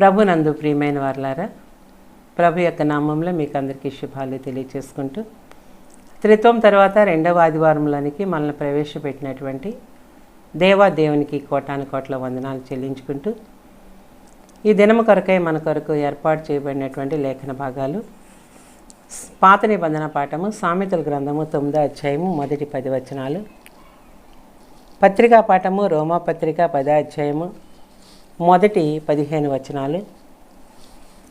ప్రభునందు ప్రియమైన వారులారా ప్రభు యొక్క నామంలో మీకు అందరికీ శుభాలు తెలియచేసుకుంటూ త్రిత్వం తర్వాత రెండవ ఆదివారంలోనికి మనల్ని ప్రవేశపెట్టినటువంటి దేవా దేవునికి కోటాను కోట్ల వందనాలు చెల్లించుకుంటూ ఈ దినము కొరకై మన కొరకు ఏర్పాటు చేయబడినటువంటి లేఖన భాగాలు పాత నిబంధన పాఠము సామెతల గ్రంథము తొమ్మిదో అధ్యాయము మొదటి పది వచనాలు పత్రికా పాఠము రోమా పత్రిక పదో అధ్యాయము మొదటి పదిహేను వచనాలు.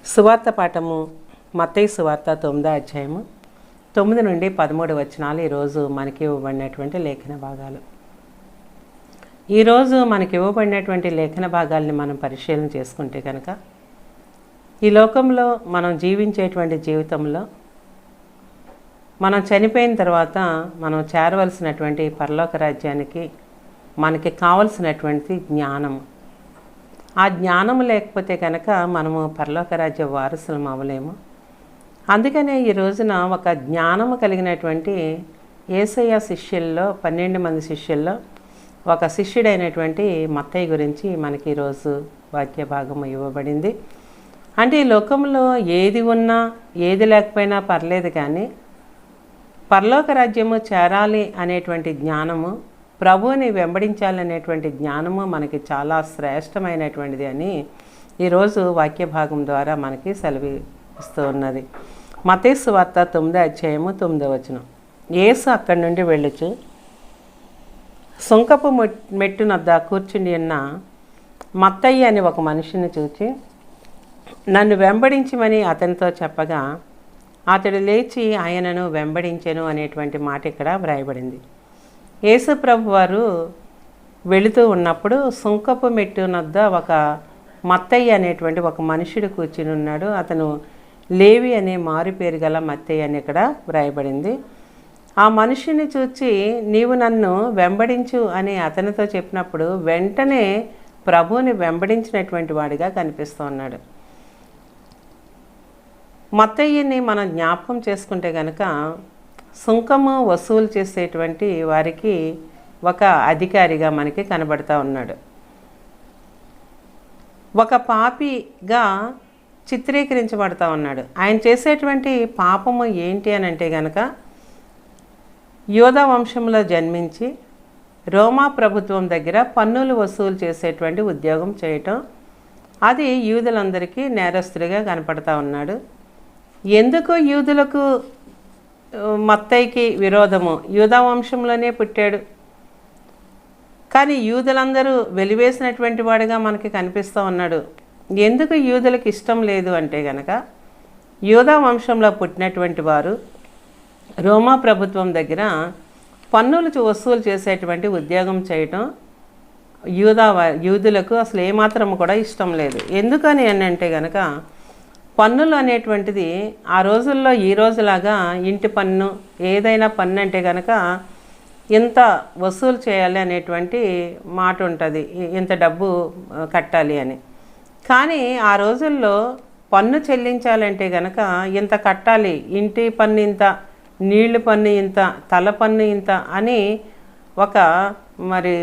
సువార్త పాఠము మత్తయి సువార్త తొమ్మిదో అధ్యాయము. తొమ్మిది నుండి పదమూడు వచనాలు ఈరోజు మనకి ఇవ్వబడినటువంటి లేఖన భాగాలు. ఈరోజు మనకి ఇవ్వబడినటువంటి లేఖన భాగాల్ని మనం పరిశీలన చేసుకుంటే కనుక ఈ లోకంలో మనం జీవించేటువంటి జీవితంలో మనం చనిపోయిన తర్వాత మనం చేరవలసినటువంటి పరలోక రాజ్యానికి మనకి కావలసినటువంటి జ్ఞానం ఆ జ్ఞానం లేకపోతే కనుక మనము పరలోకరాజ్య వారసులం అవ్వలేము. అందుకనే ఈ రోజున ఒక జ్ఞానము కలిగినటువంటి ఏసయ్య శిష్యుల్లో పన్నెండు మంది శిష్యుల్లో ఒక శిష్యుడైనటువంటి మత్తయ్య గురించి మనకి ఈరోజు వాక్య భాగం ఇవ్వబడింది. అంటే ఈ లోకంలో ఏది ఉన్నా ఏది లేకపోయినా పర్లేదు కానీ పరలోక రాజ్యము చేరాలి అనేటువంటి జ్ఞానము ప్రభువుని వెంబడించాలనేటువంటి జ్ఞానము మనకి చాలా శ్రేష్టమైనటువంటిది అని ఈరోజు వాక్య భాగం ద్వారా మనకి సెలవిస్తూ ఉన్నది. మతేసు వార్త తొమ్మిదో అధ్యాయము తొమ్మిదో వచనం. ఏసు అక్కడి నుండి వెళ్ళుచు సుంకపు మెట్- మెట్టునద్ద కూర్చుని ఉన్న మత్తయ్య అని ఒక మనిషిని చూచి నన్ను వెంబడించమని అతనితో చెప్పగా అతడు లేచి ఆయనను వెంబడించెను అనేటువంటి మాట ఇక్కడ వ్రాయబడింది. యేసుప్రభు వారు వెళుతూ ఉన్నప్పుడు సుంకపు మెట్టు నద్ద ఒక మత్తయ్య అనేటువంటి ఒక మనుషుడు కూర్చుని ఉన్నాడు. అతను లేవి అనే మారు పేరు గల మత్తయ్య అని ఇక్కడ వ్రాయబడింది. ఆ మనిషిని చూచి నీవు నన్ను వెంబడించు అని అతనితో చెప్పినప్పుడు వెంటనే ప్రభువుని వెంబడించినటువంటి వాడిగా కనిపిస్తూ ఉన్నాడు. మత్తయ్యని మనం జ్ఞాపకం చేసుకుంటే కనుక సుంకము వసూలు చేసేటువంటి వారికి ఒక అధికారిగా మనకి కనబడతా ఉన్నాడు. ఒక పాపిగా చిత్రీకరించబడతా ఉన్నాడు. ఆయన చేసేటువంటి పాపము ఏంటి అని అంటే కనుక యోధ వంశంలో జన్మించి రోమా ప్రభుత్వం దగ్గర పన్నులు వసూలు చేసేటువంటి ఉద్యోగం చేయటం అది యూదులందరికీ నేరస్తుడిగా కనపడతా ఉన్నాడు. ఎందుకు యూదులకు మత్తైకి విరోధము. యూదా వంశంలోనే పుట్టాడు. కానీ యూదులందరూ వెలివేసినటువంటి వాడుగా మనకి కనిపిస్తూ ఉన్నాడు. ఎందుకు యూదులకు ఇష్టం లేదు అంటే గనక యూదా వంశంలో పుట్టినటువంటి వారు రోమా ప్రభుత్వం దగ్గర పన్నులు వసూలు చేసేటువంటి ఉద్యోగం చేయటం యూదా యూదులకు అసలు ఏమాత్రం కూడా ఇష్టం లేదు. ఎందుకని అని అంటే గనక పన్నులు అనేటువంటిది ఆ రోజుల్లో ఈ రోజులాగా ఇంటి పన్ను ఏదైనా పన్ను అంటే కనుక ఇంత వసూలు చేయాలి అనేటువంటి మాట ఉంటుంది ఇంత డబ్బు కట్టాలి అని. కానీ ఆ రోజుల్లో పన్ను చెల్లించాలంటే కనుక ఇంత కట్టాలి ఇంటి పన్ను ఇంత నీళ్ళు పన్ను ఇంత తల పన్ను ఇంత అని ఒక మరి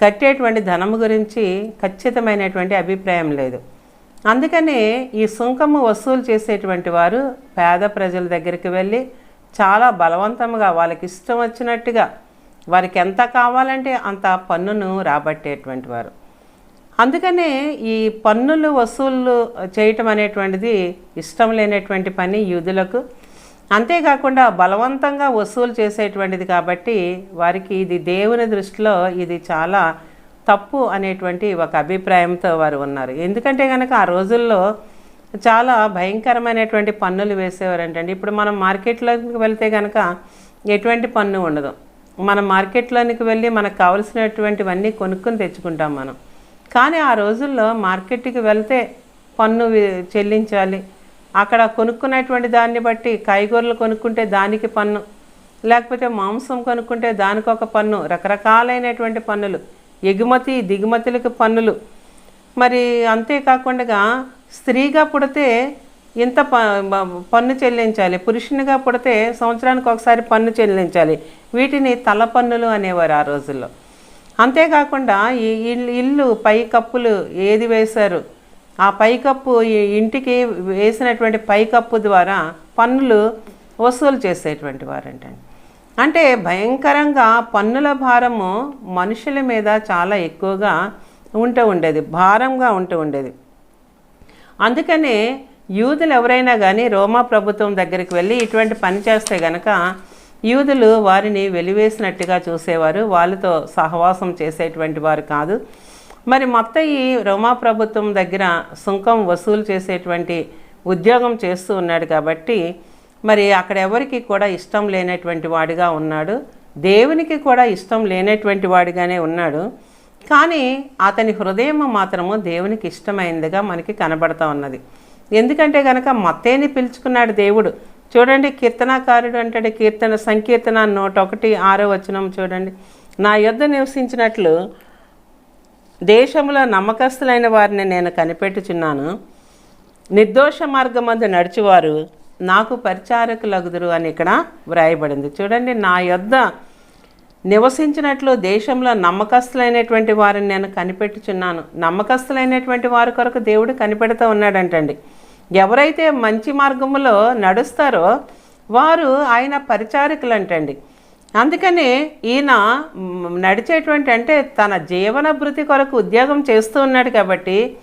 కట్టేటువంటి ధనము గురించి ఖచ్చితమైనటువంటి అభిప్రాయం లేదు. అందుకనే ఈ సుంకము వసూలు చేసేటువంటి వారు పేద ప్రజల దగ్గరికి వెళ్ళి చాలా బలవంతంగా వాళ్ళకి ఇష్టం వచ్చినట్టుగా వారికి ఎంత కావాలంటే అంత పన్నును రాబట్టేటువంటి వారు. అందుకనే ఈ పన్నులు వసూళ్ళు చేయటం అనేటువంటిది ఇష్టం లేనటువంటి పని యూదులకు. అంతేకాకుండా బలవంతంగా వసూలు చేసేటువంటిది కాబట్టి వారికి ఇది దేవుని దృష్టిలో ఇది చాలా తప్పు అనేటువంటి ఒక అభిప్రాయంతో వారు ఉన్నారు. ఎందుకంటే కనుక ఆ రోజుల్లో చాలా భయంకరమైనటువంటి పన్నులు వేసేవారంటండి ఇప్పుడు మనం మార్కెట్లోకి వెళ్తే కనుక ఎటువంటి పన్ను ఉండదు. మనం మార్కెట్లోనికి వెళ్ళి మనకు కావలసినటువంటివన్నీ కొనుక్కొని తెచ్చుకుంటాం మనం. కానీ ఆ రోజుల్లో మార్కెట్కి వెళ్తే పన్ను చెల్లించాలి. అక్కడ కొనుక్కున్నటువంటి దాన్ని బట్టి కాయగూరలు కొనుక్కుంటే దానికి పన్ను లేకపోతే మాంసం కొనుక్కుంటే దానికి ఒక పన్ను రకరకాలైనటువంటి పన్నులు. ఎగుమతి దిగుమతులకు పన్నులు. మరి అంతేకాకుండా స్త్రీగా పుడితే ఇంత ప పన్ను చెల్లించాలి? పురుషునిగా పుడితే సంవత్సరానికి ఒకసారి పన్ను చెల్లించాలి. వీటిని తల పన్నులు అనేవారు ఆ రోజుల్లో. అంతేకాకుండా ఈ ఇల్లు ఇల్లు ఏది వేశారు? ఆ పైకప్పు ఇంటికి వేసినటువంటి పైకప్పు ద్వారా పన్నులు వసూలు చేసేటువంటి వారంటండి. అంటే భయంకరంగా పన్నుల భారము మనుషుల మీద చాలా ఎక్కువగా ఉంటూ ఉండేది భారంగా ఉంటూ ఉండేది. అందుకనే యూదులు ఎవరైనా కానీ రోమా ప్రభుత్వం దగ్గరికి వెళ్ళి ఇటువంటి పని చేస్తే గనక యూదులు వారిని వెలివేసినట్టుగా చూసేవారు వాళ్ళతో సహవాసం చేసేటువంటి వారు కాదు. మరి మొత్తం ఈ రోమా ప్రభుత్వం దగ్గర సుంకం వసూలు చేసేటువంటి ఉద్యోగం చేస్తూ ఉన్నాడు కాబట్టి మరి అక్కడ ఎవరికి కూడా ఇష్టం లేనటువంటి వాడిగా ఉన్నాడు. దేవునికి కూడా ఇష్టం లేనటువంటి వాడిగానే ఉన్నాడు. కానీ అతని హృదయం మాత్రము దేవునికి ఇష్టమైందిగా మనకి కనబడతా ఉన్నది. ఎందుకంటే గనక మత్తేని పిలుచుకున్నాడు దేవుడు. చూడండి కీర్తనాకారుడు అంటాడు కీర్తన సంకీర్తన నూట ఒకటి ఆరో వచనం చూడండి. నా యుద్ధ నివసించినట్లు దేశంలో నమ్మకస్తులైన వారిని నేను కనిపెట్టుచున్నాను. నిర్దోష మార్గమందు నడిచేవారు నాకు పరిచారకులగుదురు అని ఇక్కడ వ్రాయబడింది. చూడండి నా యొద్ద నివసించినట్లు దేశంలో నమ్మకస్తులైనటువంటి వారిని నేను కనిపెట్టుచున్నాను. నమ్మకస్తులైనటువంటి వారి కొరకు దేవుడు కనిపెడుతూ ఉన్నాడంటండి. ఎవరైతే మంచి మార్గంలో నడుస్తారో వారు ఆయన పరిచారకులు అంటండి అందుకని ఈయన నడిచేటువంటి అంటే తన జీవన భృతి కొరకు ఉద్యోగం చేస్తూ ఉన్నాడు కాబట్టి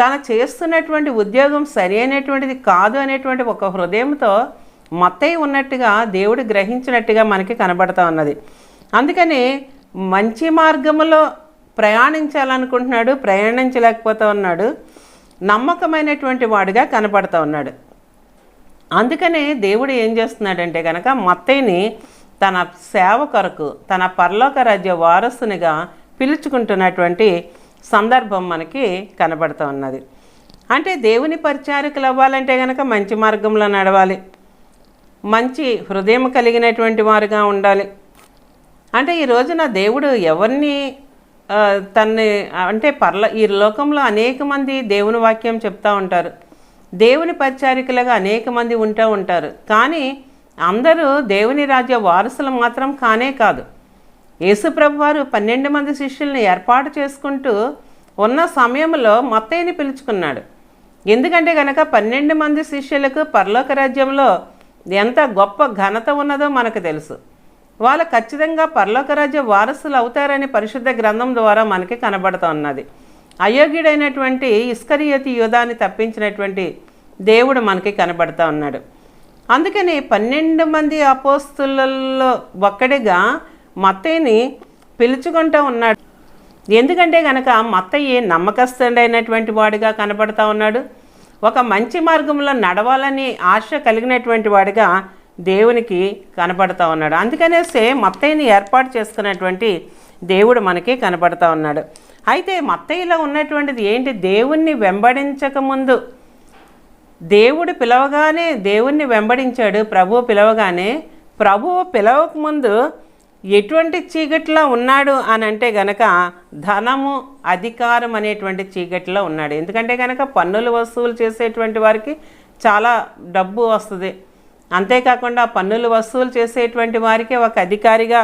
తన చేస్తున్నటువంటి ఉద్యోగం సరి అయినటువంటిది కాదు అనేటువంటి ఒక హృదయంతో మత్తయి ఉన్నట్టుగా దేవుడు గ్రహించినట్టుగా మనకి కనబడతా ఉన్నది. అందుకని మంచి మార్గములో ప్రయాణించాలనుకుంటున్నాడు ప్రయాణించలేకపోతా ఉన్నాడు నమ్మకమైనటువంటి వాడుగా కనపడతా ఉన్నాడు. అందుకనే దేవుడు ఏం చేస్తున్నాడంటే కనుక మత్తయ్యని తన సేవ కొరకు తన పరలోక రాజ్య వారసునిగా పిలుచుకుంటున్నటువంటి సందర్భం మనకి కనబడుతూ ఉన్నది. అంటే దేవుని పరిచారకులు అవ్వాలంటే కనుక మంచి మార్గంలో నడవాలి. మంచి హృదయం కలిగినటువంటి వారుగా ఉండాలి. అంటే ఈ రోజున దేవుడు ఎవరిని తన్ని అంటే పర్ల ఈ లోకంలో అనేక మంది దేవుని వాక్యం చెప్తూ ఉంటారు. దేవుని పరిచారికలుగా అనేక మంది ఉంటూ ఉంటారు. కానీ అందరూ దేవుని రాజ్య వారసులు మాత్రం కానే కాదు. యేసుప్రభు వారు పన్నెండు మంది శిష్యుల్ని ఏర్పాటు చేసుకుంటూ ఉన్న సమయంలో మత్తయ్యని పిలుచుకున్నాడు. ఎందుకంటే కనుక పన్నెండు మంది శిష్యులకు పరలోక రాజ్యంలో ఎంత గొప్ప ఘనత ఉన్నదో మనకు తెలుసు. వాళ్ళు ఖచ్చితంగా పరలోక రాజ్య వారసులు అవుతారని పరిశుద్ధ గ్రంథం ద్వారా మనకి కనబడుతూ ఉన్నది. అయోగ్యుడైనటువంటి ఇస్కరియతి యోధాన్ని తప్పించినటువంటి దేవుడు మనకి కనబడుతూ ఉన్నాడు. అందుకని పన్నెండు మంది అపోస్తులలో ఒక్కడిగా మత్తయ్యని పిలుచుకుంటూ ఉన్నాడు. ఎందుకంటే గనక మత్తయ్య నమ్మకస్తుడైనటువంటి వాడిగా కనబడతా ఉన్నాడు. ఒక మంచి మార్గంలో నడవాలని ఆశ కలిగినటువంటి వాడిగా దేవునికి కనబడతా ఉన్నాడు. అందుకనేసే మత్తయ్యని ఏర్పాటు చేసుకున్నటువంటి దేవుడు మనకి కనపడతా ఉన్నాడు. అయితే మత్తయ్యలో ఉన్నటువంటిది ఏంటి? దేవుణ్ణి వెంబడించకముందు దేవుడు పిలవగానే దేవుణ్ణి వెంబడించాడు ప్రభువు పిలవగానే. ప్రభువు పిలవకముందు ఎటువంటి చీకట్లో ఉన్నాడు అని అంటే గనక ధనము అధికారం అనేటువంటి చీకట్లో ఉన్నాడు. ఎందుకంటే గనక పన్నులు వసూలు చేసేటువంటి వారికి చాలా డబ్బు వస్తుంది. అంతేకాకుండా పన్నులు వసూలు చేసేటువంటి వారికి ఒక అధికారిగా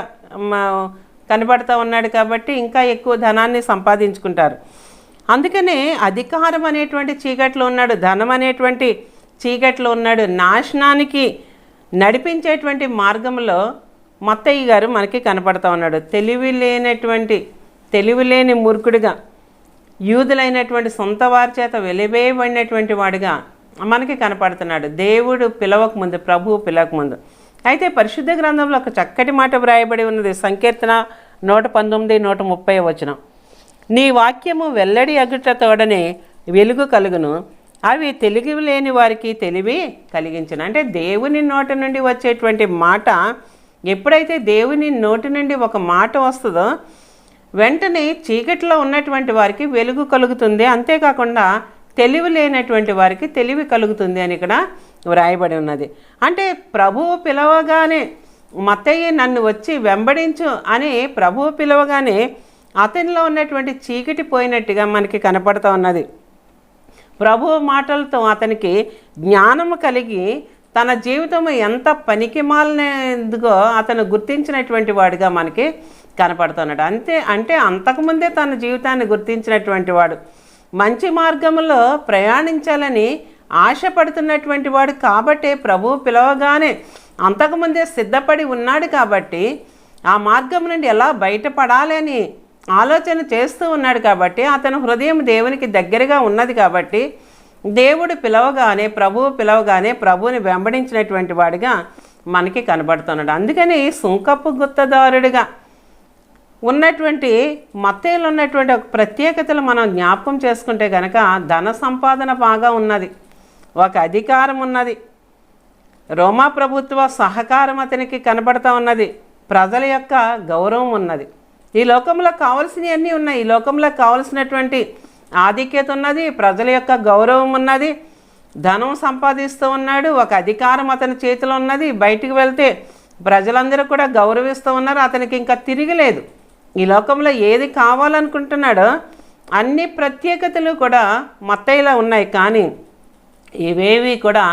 కనబడుతూ ఉన్నాడు కాబట్టి ఇంకా ఎక్కువ ధనాన్ని సంపాదించుకుంటారు. అందుకనే అధికారం అనేటువంటి చీకట్లో ఉన్నాడు ధనం అనేటువంటి చీకట్లో ఉన్నాడు నాశనానికి నడిపించేటువంటి మార్గంలో మత్తయ్య గారు మనకి కనపడతా ఉన్నాడు. తెలివి లేనటువంటి తెలివి లేని మూర్ఖుడిగా యూదులైనటువంటి సొంత వారి చేత వెలివేయబడినటువంటి వాడిగా మనకి కనపడుతున్నాడు. దేవుడు పిలవకముందు ప్రభువు పిలవకముందు అయితే పరిశుద్ధ గ్రంథంలో ఒక చక్కటి మాట వ్రాయబడి ఉన్నది. సంకీర్తన నూట పంతొమ్మిది నూట ముప్పై వచనం. నీ వాక్యము వెల్లడి అగుట తోడనే వెలుగు కలుగును. అవి తెలివి లేని వారికి తెలివి కలిగించను. అంటే దేవుని నోట నుండి వచ్చేటువంటి మాట ఎప్పుడైతే దేవుని నోటి నుండి ఒక మాట వస్తుందో వెంటనే చీకటిలో ఉన్నటువంటి వారికి వెలుగు కలుగుతుంది. అంతేకాకుండా తెలివి లేనటువంటి వారికి తెలివి కలుగుతుంది అని ఇక్కడ వ్రాయబడి ఉన్నది. అంటే ప్రభువు పిలవగానే మత్తయ్య నన్ను వచ్చి వెంబడించు అని ప్రభువు పిలవగానే అతనిలో ఉన్నటువంటి చీకటి పోయినట్టుగా మనకి కనపడుతూ ఉన్నది. ప్రభువు మాటలతో అతనికి జ్ఞానము కలిగి తన జీవితం ఎంత పనికి మాలినదిగో అతను గుర్తించినటువంటి వాడిగా మనకి కనపడుతున్నాడు. అంతే అంటే అంతకుముందే తన జీవితాన్ని గుర్తించినటువంటి వాడు. మంచి మార్గంలో ప్రయాణించాలని ఆశపడుతున్నటువంటి వాడు కాబట్టే ప్రభు పిలవగానే అంతకుముందే సిద్ధపడి ఉన్నాడు కాబట్టి ఆ మార్గం నుండి ఎలా బయటపడాలి అని ఆలోచన చేస్తూ ఉన్నాడు కాబట్టి అతని హృదయం దేవునికి దగ్గరగా ఉన్నది కాబట్టి దేవుడు పిలవగానే ప్రభువు పిలవగానే ప్రభువుని వెంబడించినటువంటి వాడిగా మనకి కనబడుతున్నాడు. అందుకని సుంకపు గుత్తదారుడిగా ఉన్నటువంటి మత్తేలు ఉన్నటువంటి ఒక ప్రత్యేకతలు మనం జ్ఞాపకం చేసుకుంటే కనుక ధన సంపాదన బాగా ఉన్నది ఒక అధికారం ఉన్నది రోమా ప్రభుత్వ సహకారం అతనికి కనబడతా ఉన్నది ప్రజల యొక్క గౌరవం ఉన్నది. ఈ లోకంలో కావలసినవన్నీ ఉన్నాయి. ఈ లోకంలో కావలసినటువంటి ఆధిక్యత ఉన్నది ప్రజల యొక్క గౌరవం ఉన్నది ధనం సంపాదిస్తూ ఉన్నాడు ఒక అధికారం అతని చేతిలో ఉన్నది బయటికి వెళ్తే ప్రజలందరూ కూడా గౌరవిస్తూ ఉన్నారు అతనికి ఇంకా తిరిగిలేదు ఈ లోకంలో ఏది కావాలనుకుంటున్నాడో అన్ని ప్రత్యేకతలు కూడా మత్తయిలో ఉన్నాయి కానీ ఇవేవి కూడా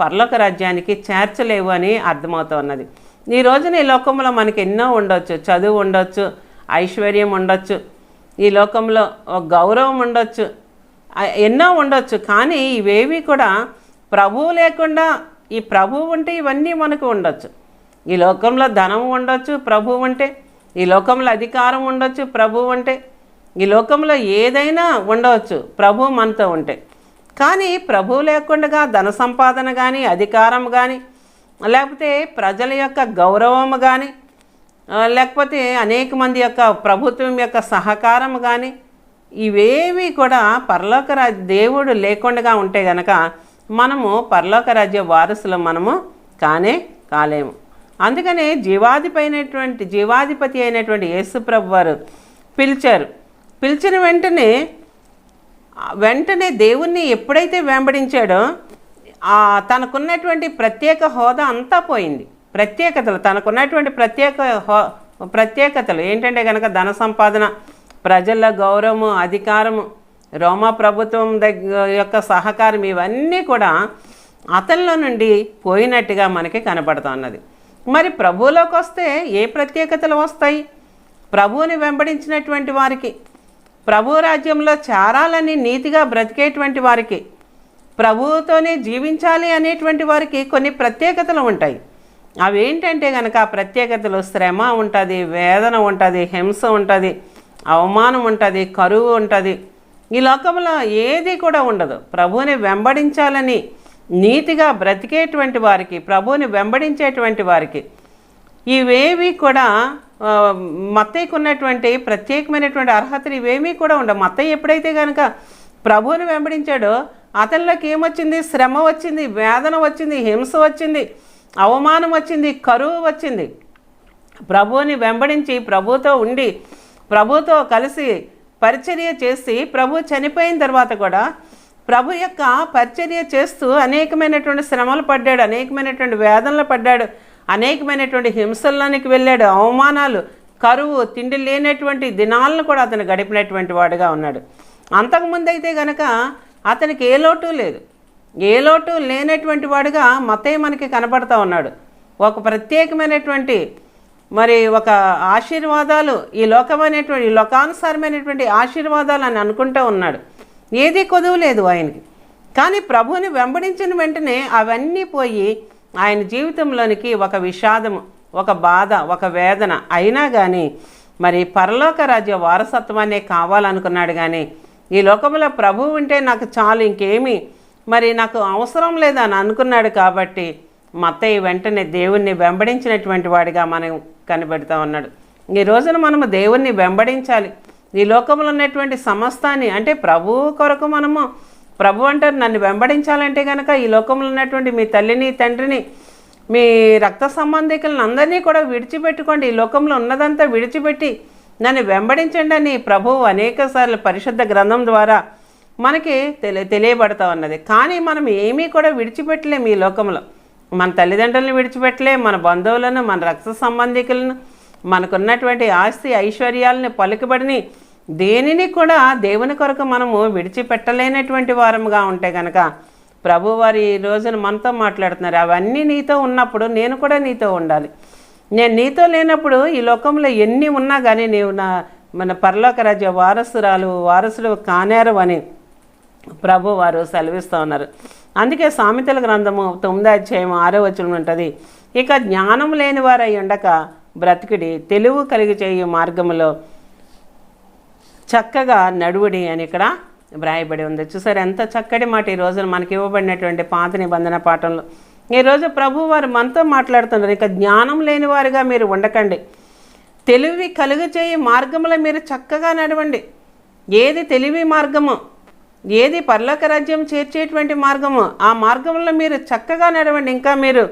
పర్లోక రాజ్యానికి చేర్చలేవు అని అర్థమవుతూ ఉన్నది. ఈ రోజున ఈ లోకంలో మనకి ఎన్నో ఉండొచ్చు చదువు ఉండొచ్చు ఐశ్వర్యం ఉండొచ్చు ఈ లోకంలో ఒక గౌరవం ఉండొచ్చు. ఎన్నో ఉండొచ్చు. కానీ ఇవేవి కూడా ప్రభువు లేకుండా ఈ ప్రభువు ఉంటే ఇవన్నీ మనకు ఉండొచ్చు. ఈ లోకంలో ధనం ఉండొచ్చు ప్రభువు ఉంటే ఈ లోకంలో అధికారం ఉండొచ్చు ప్రభువు ఉంటే ఈ లోకంలో ఏదైనా ఉండవచ్చు ప్రభు మనతో ఉంటే. కానీ ప్రభు లేకుండా ధన సంపాదన కానీ అధికారం కానీ లేకపోతే ప్రజల యొక్క గౌరవం కానీ లేకపోతే అనేక మంది యొక్క ప్రభుత్వం యొక్క సహకారం కానీ ఇవేవి కూడా పరలోక రాజ్య దేవుడు లేకుండా ఉంటే గనక మనము పరలోక రాజ్య వారసులు మనము కానే కాలేము. అందుకనే జీవాధిపైనటువంటి జీవాధిపతి అయినటువంటి యేసుప్రభు వారు పిలిచారు. పిలిచిన వెంటనే వెంటనే దేవుణ్ణి ఎప్పుడైతే వెంబడించాడో తనకున్నటువంటి ప్రత్యేక హోదా అంతా పోయింది. ప్రత్యేకతలు తనకున్నటువంటి ప్రత్యేక హో ప్రత్యేకతలు. ఏంటంటే కనుక ధన సంపాదన ప్రజల గౌరవము అధికారము రోమా ప్రభుత్వం దగ్గర యొక్క సహకారం ఇవన్నీ కూడా అతనిలో నుండి పోయినట్టుగా మనకి కనపడుతున్నది మరి ప్రభువులోకి వస్తే ఏ ప్రత్యేకతలు వస్తాయి? ప్రభువుని వెంబడించినటువంటి వారికి ప్రభు రాజ్యంలో చేరాలని నీతిగా బ్రతికేటువంటి వారికి ప్రభువుతోనే జీవించాలి అనేటువంటి వారికి కొన్ని ప్రత్యేకతలు ఉంటాయి. అవి ఏంటంటే కనుక ప్రత్యేకతలు శ్రమ ఉంటుంది వేదన ఉంటుంది హింస ఉంటుంది అవమానం ఉంటుంది కరువు ఉంటుంది. ఈ లోకంలో ఏది కూడా ఉండదు. ప్రభువుని వెంబడించాలని నీతిగా బ్రతికేటువంటి వారికి ప్రభువుని వెంబడించేటువంటి వారికి ఇవేవి కూడా మత్తయ్యకు ఉన్నటువంటి ప్రత్యేకమైనటువంటి అర్హతలు ఇవేమీ కూడా ఉండవు. మత్తయ్య ఎప్పుడైతే కనుక ప్రభువుని వెంబడించాడో అతనిలోకి ఏమొచ్చింది? శ్రమ వచ్చింది వేదన వచ్చింది హింస వచ్చింది. అవమానం వచ్చింది కరువు వచ్చింది. ప్రభువుని వెంబడించి ప్రభుతో ఉండి ప్రభుతో కలిసి పరిచర్య చేసి ప్రభు చనిపోయిన తర్వాత కూడా ప్రభు యొక్క పరిచర్య చేస్తూ అనేకమైనటువంటి శ్రమలు పడ్డాడు అనేకమైనటువంటి వేదనలు పడ్డాడు అనేకమైనటువంటి హింసల్లోనికి వెళ్ళాడు అవమానాలు కరువు తిండి లేనటువంటి దినాలను కూడా అతను గడిపినటువంటి వాడుగా ఉన్నాడు. అంతకుముందు అయితే గనక అతనికి ఏ లోటు లేదు. ఏ లోటు లేనటువంటి వాడుగా మతయ్య మనకి కనబడతా ఉన్నాడు. ఒక ప్రత్యేకమైనటువంటి మరి ఒక ఆశీర్వాదాలు ఈ లోకమైనటువంటి లోకానుసారమైనటువంటి ఆశీర్వాదాలు అని అనుకుంటూ ఉన్నాడు. ఏదీ కొదువు లేదు ఆయనకి. కానీ ప్రభువుని వెంబడించిన వెంటనే అవన్నీ పోయి ఆయన జీవితంలోనికి ఒక విషాదము ఒక బాధ ఒక వేదన అయినా కానీ మరి పరలోక రాజ్య వారసత్వాన్ని కావాలనుకున్నాడు కానీ ఈ లోకంలో ప్రభువు ఉంటే నాకు చాలు ఇంకేమీ మరి నాకు అవసరం లేదని అనుకున్నాడు కాబట్టి మత్తయ్య వెంటనే దేవుణ్ణి వెంబడించినటువంటి వాడిగా మనం కనబడుతూ ఉన్నాడు. ఈ రోజున మనము దేవుణ్ణి వెంబడించాలి. ఈ లోకంలో ఉన్నటువంటి సమస్తాన్ని అంటే ప్రభు కొరకు మనము ప్రభు అంటారు నన్ను వెంబడించాలంటే కనుక ఈ లోకంలో ఉన్నటువంటి మీ తల్లిని తండ్రిని మీ రక్త సంబంధికులను అందరినీ కూడా విడిచిపెట్టుకోండి. ఈ లోకంలో ఉన్నదంతా విడిచిపెట్టి నన్ను వెంబడించండి అని ప్రభువు అనేక సార్లు పరిశుద్ధ గ్రంథం ద్వారా మనకి తెలియ తెలియబడతా ఉన్నది కానీ మనం ఏమీ కూడా విడిచిపెట్టలేము ఈ లోకంలో. మన తల్లిదండ్రులను విడిచిపెట్టలే మన బంధువులను మన రక్త సంబంధికులను మనకున్నటువంటి ఆస్తి ఐశ్వర్యాలను పలుకుబడిని దేనిని కూడా దేవుని కొరకు మనము విడిచిపెట్టలేనటువంటి వారముగా ఉంటే కనుక ప్రభువారి ఈ రోజున మనతో మాట్లాడుతున్నారు. అవన్నీ నీతో ఉన్నప్పుడు నేను కూడా నీతో ఉండాలి. నేను నీతో లేనప్పుడు ఈ లోకంలో ఎన్ని ఉన్నా కానీ నీవు నా మన పరలోక రాజ్య వారసురాలు వారసులు కానేరు అని ప్రభు వారు సెలవిస్తూ ఉన్నారు. అందుకే సామెతల గ్రంథము తొమ్మిదో అధ్యాయం ఆరో వచనం ఉంటుంది. ఇక జ్ఞానం లేని వారై ఉండక బ్రతికిడి తెలివి కలిగి చేయు మార్గములో చక్కగా నడువుడి అని ఇక్కడ వ్రాయబడి ఉంది. చూసారు ఎంత చక్కటి మాట ఈ రోజున మనకి ఇవ్వబడినటువంటి పాత నిబంధన పాఠంలో. ఈరోజు ప్రభు వారు మనతో మాట్లాడుతున్నారు. ఇక జ్ఞానం లేని వారుగా మీరు ఉండకండి. తెలివి కలుగు చేయి మార్గంలో మీరు చక్కగా నడవండి. ఏది తెలివి మార్గము ఏది పర్లోక రాజ్యం చేర్చేటువంటి మార్గము ఆ మార్గంలో మీరు చక్కగా నడవండి. ఇంకా మీరు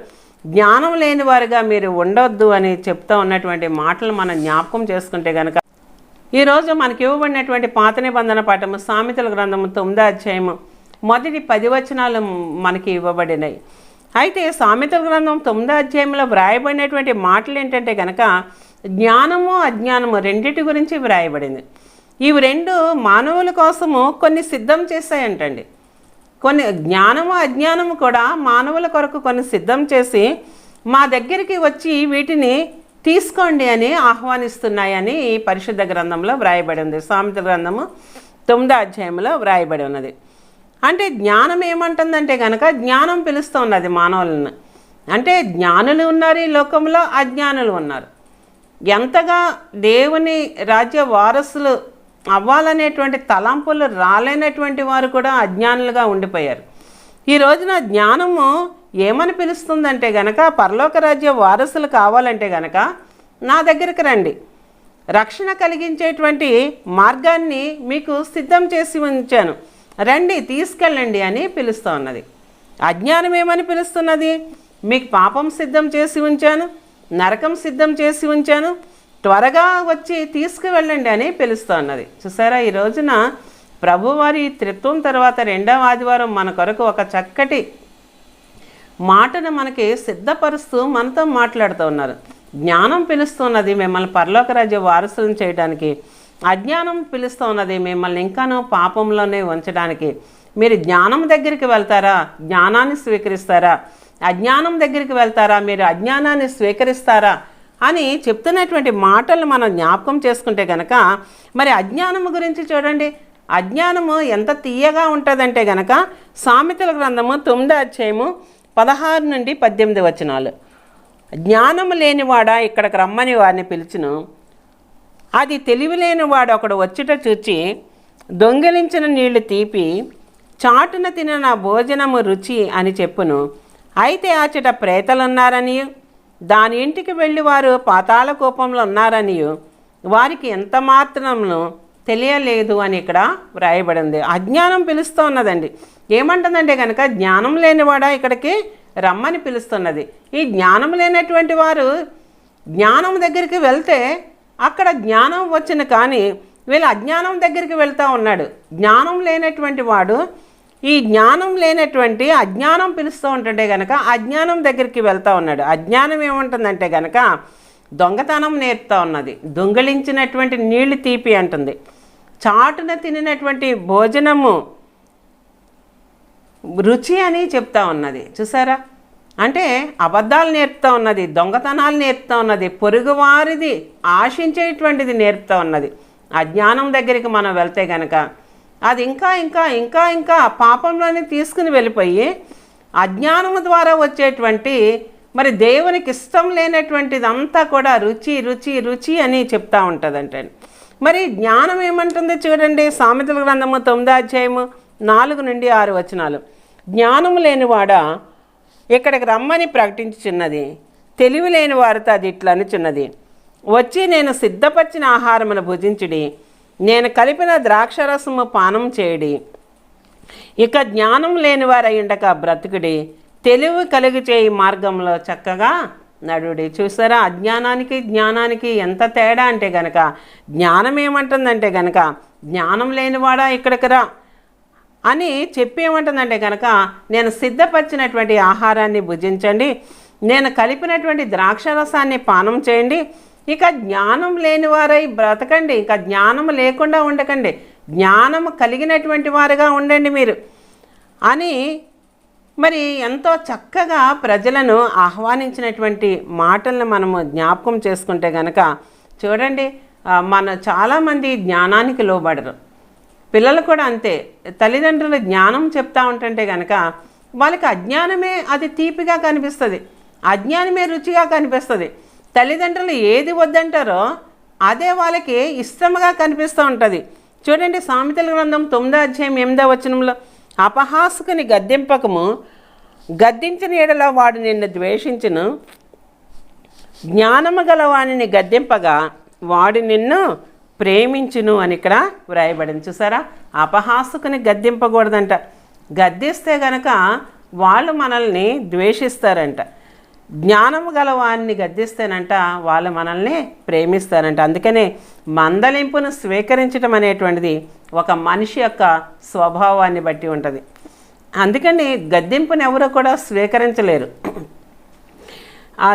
జ్ఞానం లేని వారిగా మీరు ఉండొద్దు అని చెప్తా ఉన్నటువంటి మాటలు మనం జ్ఞాపకం చేసుకుంటే కనుక ఈరోజు మనకి ఇవ్వబడినటువంటి పాత నిబంధన పాఠము సామెతల గ్రంథము తొమ్మిదో అధ్యాయము మొదటి పది వచనాలు మనకి ఇవ్వబడినాయి. అయితే సామెతల గ్రంథం తొమ్మిదో అధ్యాయంలో వ్రాయబడినటువంటి మాటలు ఏంటంటే కనుక జ్ఞానము అజ్ఞానము రెండింటి గురించి వ్రాయబడింది. ఇవి రెండు మానవుల కోసము కొన్ని సిద్ధం చేశాయంటండి. కొన్ని జ్ఞానము అజ్ఞానము కూడా మానవుల కొరకు కొన్ని సిద్ధం చేసి మా దగ్గరికి వచ్చి వీటిని తీసుకోండి అని ఆహ్వానిస్తున్నాయని ఈ పరిశుద్ధ గ్రంథంలో వ్రాయబడి ఉంది. సామెత గ్రంథము తొమ్మిదో అధ్యాయంలో వ్రాయబడి ఉన్నది. అంటే జ్ఞానం ఏమంటుందంటే కనుక జ్ఞానం పిలుస్తూ ఉన్నది మానవులను. అంటే జ్ఞానులు ఉన్నారు ఈ లోకంలో అజ్ఞానులు ఉన్నారు. ఎంతగా దేవుని రాజ్య వారసులు అవ్వాలనేటువంటి తలంపులు రాలేనటువంటి వారు కూడా అజ్ఞానులుగా ఉండిపోయారు. ఈ రోజున జ్ఞానము ఏమని పిలుస్తుందంటే గనక పరలోక రాజ్య వారసులు కావాలంటే గనక నా దగ్గరికి రండి. రక్షణ కలిగించేటువంటి మార్గాన్ని మీకు సిద్ధం చేసి ఉంచాను. రండి తీసుకెళ్ళండి అని పిలుస్తూ ఉన్నది. అజ్ఞానం ఏమని పిలుస్తున్నది? మీకు పాపం సిద్ధం చేసి ఉంచాను నరకం సిద్ధం చేసి ఉంచాను త్వరగా వచ్చి తీసుకువెళ్ళండి అని పిలుస్తూ ఉన్నది చూసారా? ఈ రోజున ప్రభువారి త్రిత్వం తర్వాత రెండవ ఆదివారం మన కొరకు ఒక చక్కటి మాటను మనకి సిద్ధపరుస్తూ మనతో మాట్లాడుతూ ఉన్నారు. జ్ఞానం పిలుస్తున్నది మిమ్మల్ని పరలోక రాజ్య వారసులను చేయడానికి అజ్ఞానం పిలుస్తున్నది మిమ్మల్ని ఇంకానూ పాపంలోనే ఉంచడానికి మీరు జ్ఞానం దగ్గరికి వెళ్తారా? జ్ఞానాన్ని స్వీకరిస్తారా? అజ్ఞానం దగ్గరికి వెళ్తారా? మీరు అజ్ఞానాన్ని స్వీకరిస్తారా? అని చెప్తున్నటువంటి మాటలు మనం జ్ఞాపకం చేసుకుంటే గనక మరి అజ్ఞానము గురించి చూడండి. అజ్ఞానము ఎంత తీయగా ఉంటుందంటే గనక సామెతల గ్రంథము తొమ్మిదో అధ్యాయము పదహారు నుండి పద్దెనిమిది వచనాలు. జ్ఞానము లేనివాడా ఇక్కడికి రమ్మని వారిని పిలిచును. అది తెలివిలేనివాడు ఒకడు వచ్చుట చూచి దొంగిలించిన నీళ్ళు తీపి చాటున తిన నా భోజనము రుచి అని చెప్పును. అయితే ఆచట ప్రేతలున్నారని దాని ఇంటికి వెళ్ళి వారు పాతాల కోపంలో ఉన్నారని వారికి ఎంత మాత్రమును తెలియలేదు అని ఇక్కడ వ్రాయబడింది. అజ్ఞానం పిలుస్తూ ఉన్నదండి ఏమంటుందంటే కనుక జ్ఞానం లేనివాడా ఇక్కడికి రమ్మని పిలుస్తున్నది. ఈ జ్ఞానం లేనటువంటి వారు జ్ఞానం దగ్గరికి వెళ్తే అక్కడ జ్ఞానం వచ్చిన కానీ వీళ్ళు అజ్ఞానం దగ్గరికి వెళ్తూ ఉన్నాడు. జ్ఞానం లేనటువంటి వాడు ఈ జ్ఞానం లేనటువంటి అజ్ఞానం పిలుస్తూ ఉంటుంటే గనక అజ్ఞానం దగ్గరికి వెళ్తూ ఉన్నాడు. అజ్ఞానం ఏముంటుందంటే గనక దొంగతనం నేర్పుతా ఉన్నది. దొంగిలించినటువంటి నీళ్ళు తీపి అంటుంది. చాటున తినినటువంటి భోజనము రుచి అని చెప్తా ఉన్నది. చూసారా? అంటే అబద్ధాలు నేర్పుతా ఉన్నది దొంగతనాలు నేర్పుతా ఉన్నది పొరుగువారిది ఆశించేటువంటిది నేర్పుతా ఉన్నది. అజ్ఞానం దగ్గరికి మనం వెళ్తే గనక అది ఇంకా ఇంకా ఇంకా ఇంకా పాపంలోనే తీసుకుని వెళ్ళిపోయి అజ్ఞానము ద్వారా వచ్చేటువంటి మరి దేవునికి ఇష్టం లేనటువంటిదంతా కూడా రుచి రుచి రుచి అని చెప్తా ఉంటుందంటే మరి జ్ఞానం ఏమంటుంది చూడండి సామెతల గ్రంథము తొమ్మిదో అధ్యాయము నాలుగు నుండి ఆరు వచనాలు. జ్ఞానము లేనివాడా ఇక్కడికి రమ్మని ప్రకటించుచున్నది తెలివి లేని వారితో అది ఇట్లా అనుచున్నది వచ్చి నేను సిద్ధపరిచిన ఆహారమును భుజించుడి నేను కలిపిన ద్రాక్షరసము పానం చేయడి. ఇక జ్ఞానం లేని వారయ్యుండక బ్రతుకుడి. తెలివి కలిగి చేయి మార్గంలో చక్కగా నడుడి. చూసారా? అజ్ఞానానికి జ్ఞానానికి ఎంత తేడా అంటే గనక జ్ఞానం ఏమంటుందంటే గనక జ్ఞానం లేనివాడా ఇక్కడికి రా అని చెప్పి ఏమంటుందంటే కనుక నేను సిద్ధపరిచినటువంటి ఆహారాన్ని భుజించండి. నేను కలిపినటువంటి ద్రాక్షరసాన్ని పానం చేయండి. ఇక జ్ఞానం లేనివారై బ్రతకండి. ఇక జ్ఞానం లేకుండా ఉండకండి. జ్ఞానం కలిగినటువంటి వారుగా ఉండండి మీరు. అని మరి ఎంతో చక్కగా ప్రజలను ఆహ్వానించినటువంటి మాటలను మనము జ్ఞాపకం చేసుకుంటే గనక చూడండి మన చాలామంది జ్ఞానానికి లోబడరు. పిల్లలు కూడా అంతే. తల్లిదండ్రులు జ్ఞానం చెప్తా ఉంటుంటే కనుక వాళ్ళకి అజ్ఞానమే అది తీపిగా కనిపిస్తుంది. అజ్ఞానమే రుచిగా కనిపిస్తుంది. తల్లిదండ్రులు ఏది వద్దంటారో అదే వాళ్ళకి ఇష్టముగా కనిపిస్తూ ఉంటుంది. చూడండి సామెతల గ్రంథం తొమ్మిదో అధ్యాయం ఎనిమిదో వచనంలో అపహాసుకుని గద్దెంపకము గద్దించిన ఎడల వాడు నిన్ను ద్వేషించును. జ్ఞానము గల వానిని గద్దెంపగా వాడు నిన్ను ప్రేమించును అని ఇక్కడ వ్రాయబడింది. చూసారా? అపహాసుకుని గద్దెంపకూడదంట. గద్దిస్తే గనక వాళ్ళు మనల్ని ద్వేషిస్తారంట. జ్ఞానము గల వారిని గద్దిస్తేనంట వాళ్ళు మనల్ని ప్రేమిస్తారంట. అందుకనే మందలింపును స్వీకరించడం అనేటువంటిది ఒక మనిషి యొక్క స్వభావాన్ని బట్టి ఉంటుంది. అందుకని గద్దింపుని ఎవరు కూడా స్వీకరించలేరు. ఆ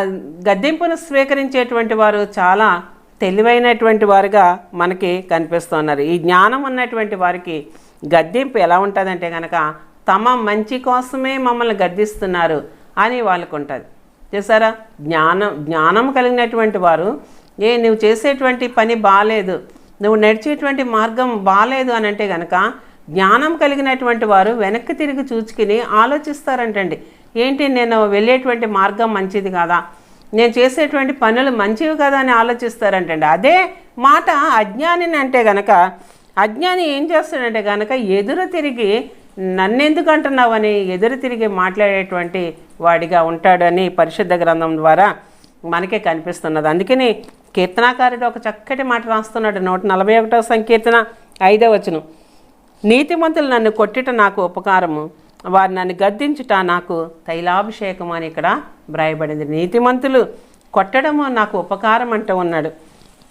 గద్దెంపును స్వీకరించేటువంటి వారు చాలా తెలివైనటువంటి వారుగా మనకి కనిపిస్తున్నారు. ఈ జ్ఞానం ఉన్నటువంటి వారికి గద్దెంపు ఎలా ఉంటుందంటే కనుక తమ మంచి కోసమే మమ్మల్ని గద్దిస్తున్నారు అని వాళ్ళకు ఉంటుంది చేశారా? జ్ఞానం జ్ఞానం కలిగినటువంటి వారు ఏ నువ్వు చేసేటువంటి పని బాగాలేదు నువ్వు నడిచేటువంటి మార్గం బాగాలేదు అని అంటే కనుక జ్ఞానం కలిగినటువంటి వారు వెనక్కి తిరిగి చూచుకుని ఆలోచిస్తారంటండి. ఏంటి నేను వెళ్ళేటువంటి మార్గం మంచిది కాదా? నేను చేసేటువంటి పనులు మంచివి కదా అని ఆలోచిస్తారంటండి. అదే మాట అజ్ఞానిని అంటే గనక అజ్ఞాని ఏం చేస్తాడంటే కనుక ఎదురు తిరిగి నన్నెందుకు అంటున్నావని ఎదురు తిరిగి మాట్లాడేటువంటి వాడిగా ఉంటాడని పరిశుద్ధ గ్రంథం ద్వారా మనకే కనిపిస్తున్నది. అందుకని కీర్తనాకారుడు ఒక చక్కటి మాట రాస్తున్నాడు. నూట నలభై ఒకటో సంకీర్తన ఐదో వచనం. నీతిమంతులు నన్ను కొట్టిట నాకు ఉపకారము. వారు నన్ను గద్దించుట నాకు తైలాభిషేకం అని ఇక్కడ వ్రాయబడింది. నీతిమంతులు కొట్టడము నాకు ఉపకారం అంటూ ఉన్నాడు.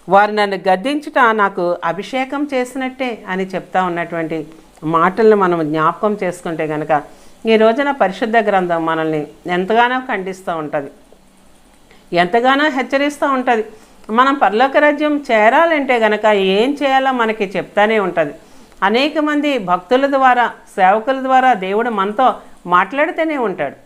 వారు నన్ను గద్దించుట నాకు అభిషేకం చేసినట్టే అని చెప్తా ఉన్నటువంటి మాటలను మనం జ్ఞాపకం చేసుకుంటే కనుక ఈ రోజున పరిశుద్ధ గ్రంథం మనల్ని ఎంతగానో ఖండిస్తూ ఉంటుంది. ఎంతగానో హెచ్చరిస్తూ ఉంటుంది. మనం పర్లోక రాజ్యం చేరాలంటే గనక ఏం చేయాలో మనకి చెప్తానే ఉంటుంది. అనేక మంది భక్తుల ద్వారా సేవకుల ద్వారా దేవుడు మనతో మాట్లాడితేనే ఉంటాడు.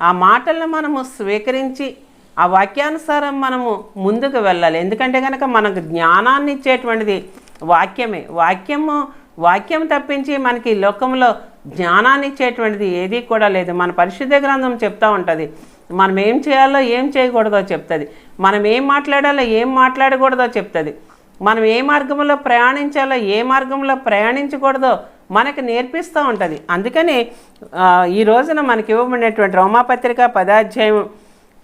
ఆ మాటలను మనము స్వీకరించి ఆ వాక్యానుసారం మనము ముందుకు వెళ్ళాలి. ఎందుకంటే కనుక మనకు జ్ఞానాన్ని ఇచ్చేటువంటిది వాక్యమే. వాక్యము వాక్యం తప్పించి మనకి లోకంలో జ్ఞానాన్ని ఇచ్చేటువంటిది ఏదీ కూడా లేదు. మన పరిశుద్ధ గ్రంథం చెప్తూ ఉంటుంది. మనం ఏం చేయాలో ఏం చేయకూడదో చెప్తుంది. మనం ఏం మాట్లాడాలో ఏం మాట్లాడకూడదో చెప్తుంది. మనం ఏ మార్గంలో ప్రయాణించాలో ఏ మార్గంలో ప్రయాణించకూడదో మనకు నేర్పిస్తూ ఉంటుంది. అందుకని ఈ రోజున మనకి ఇవ్వబడినటువంటి రోమాపత్రిక పదాధ్యాయం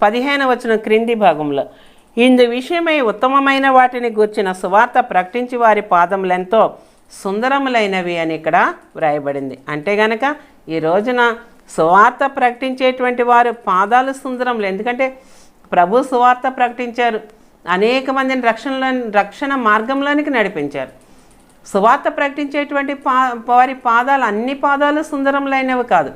పదిహేను వచ్చిన క్రింది భాగంలో ఇందు విషయమై ఉత్తమమైన వాటిని గూర్చిన సువార్త ప్రకటించి వారి పాదములెంతో సుందరములైనవి అని ఇక్కడ వ్రాయబడింది. అంటే గనక ఈ రోజున సువార్త ప్రకటించేటువంటి వారు పాదాలు సుందరములు. ఎందుకంటే ప్రభు సువార్త ప్రకటించారు. అనేక మందిని రక్షణలో రక్షణ మార్గంలోనికి నడిపించారు. సువార్త ప్రకటించేటువంటి పా వారి పాదాలు అన్ని పాదాలు సుందరములైనవి కాదు.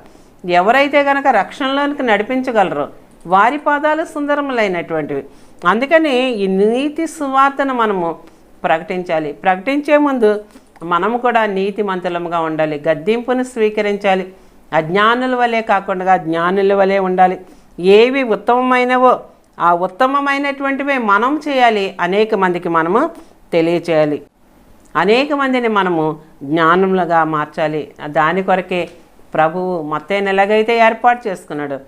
ఎవరైతే కనుక రక్షణలోనికి నడిపించగలరో వారి పాదాలు సుందరములైనటువంటివి. అందుకని ఈ నీతి సువార్తను మనము ప్రకటించాలి. ప్రకటించే ముందు మనము కూడా నీతి మంతులముగా ఉండాలి గద్దింపును స్వీకరించాలి. అజ్ఞానుల వలె కాకుండా జ్ఞానుల వలె ఉండాలి. ఏవి ఉత్తమమైనవో ఆ ఉత్తమమైనటువంటివే మనం చేయాలి అనేక మందికి మనము తెలియచేయాలి. అనేక మందిని మనము జ్ఞానములుగా మార్చాలి. దాని కొరకే ప్రభువు మొత్తం ఎలాగైతే ఏర్పాటు చేసుకున్నాడు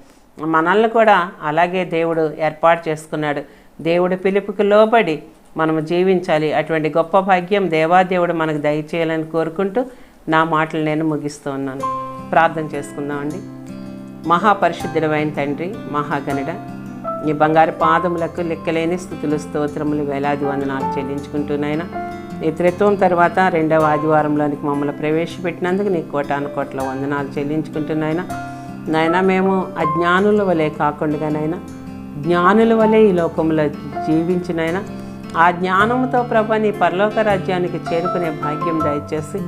మనల్ని కూడా అలాగే దేవుడు ఏర్పాటు చేసుకున్నాడు. దేవుడి పిలుపుకి లోబడి మనము జీవించాలి. అటువంటి గొప్ప భాగ్యం దేవాదేవుడు మనకు దయచేయాలని కోరుకుంటూ నా మాటలు నేను ముగిస్తూ ఉన్నాను. ప్రార్థన చేసుకుందామండి. మహాపరిశుద్ధుడమైన తండ్రి మహాగణుడ నీ బంగారు పాదములకు లెక్కలేని స్థుతులు స్తోత్రములు వేలాది వందనాలు చెల్లించుకుంటున్నాయినా నీ త్రిత్వం తర్వాత రెండవ ఆదివారంలోనికి మమ్మల్ని ప్రవేశపెట్టినందుకు నీ కోటాను కోట్ల వందనాలు చెల్లించుకుంటున్నాయినా నాయన మేము అజ్ఞానుల వలె కాకుండా జ్ఞానుల వలె ఈ లోకంలో జీవించినైనా ఆ జ్ఞానముతో ప్రభా నీ పరలోక రాజ్యానికి చేరుకునే భాగ్యం దయచేసి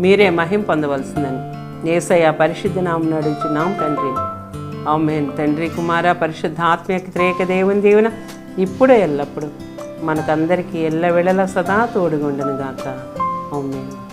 మీరే మహిం పొందవలసిందని. ఏసయ్య పరిశుద్ధ నామం నడుచున్నాం తండ్రి. ఆమెన్. తండ్రి కుమార పరిశుద్ధ ఆత్మీయత్రేక దేవుని దీవెన ఇప్పుడు ఎల్లప్పుడు మనకందరికీ ఎల్లవెళల సదా తోడుగుండను గాక ఆమెన్.